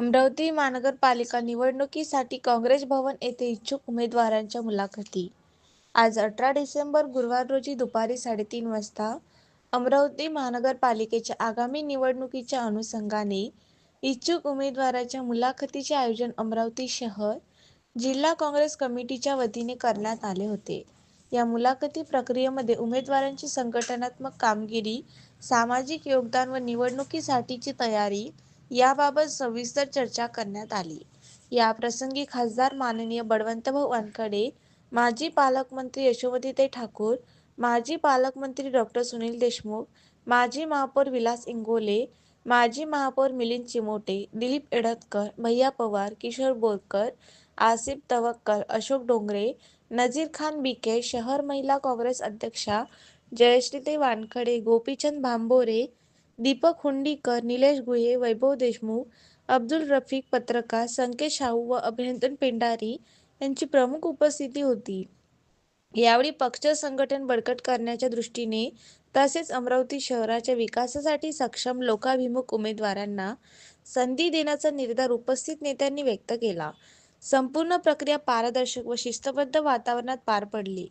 अमरावती महानगरपालिका निवडणुकीसाठी काँग्रेस भवन येथे इच्छुक उमेदवारांच्या मुलाखती. आज अठरा डिसेंबर गुरुवार रोजी दुपारी साडेतीन वाजता अमरावती महानगरपालिकेच्या आगामी निवडणुकीच्या अनुषंगाने इच्छुक उमेदवाराच्या मुलाखतीचे आयोजन अमरावती शहर जिल्हा काँग्रेस कमिटीच्या वतीने करण्यात आले होते. या मुलाखती प्रक्रियेमध्ये उमेदवारांची संघटनात्मक कामगिरी सामाजिक योगदान व निवडणुकीसाठीची तयारी याबाबत सविस्तर चर्चा करण्यात आली. या प्रसंगी खासदार माननीय बळवंतभाऊ वानखडे माजी पालकमंत्री यशोमतीताई ठाकूर माजी पालकमंत्री डॉक्टर सुनील देशमुख माजी महापौर विलास इंगोले माजी महापौर मिलिंद चिमोटे दिलीप एडतकर भैया पवार किशोर बोरकर आसिफ तवक्कल अशोक डोंगरे नजीर खान बिके शहर महिला काँग्रेस अध्यक्षा जयश्रीते वानखडे गोपीचंद भांबोरे दीपक हुंडीकर निलेश गुहे वैभव देशमुख अब्दुल रफिक पत्रकार संकेत शाहू व अभिनंदन पेंढारी यांची प्रमुख उपस्थिती होती. यावेळी पक्ष संघटन बळकट करण्याच्या दृष्टीने तसेच अमरावती शहराच्या विकासासाठी सक्षम लोकाभिमुख उमेदवारांना संधी देण्याचा निर्धार उपस्थित नेत्यांनी व्यक्त केला. संपूर्ण प्रक्रिया पारदर्शक व शिस्तबद्ध वातावरणात पार पडली.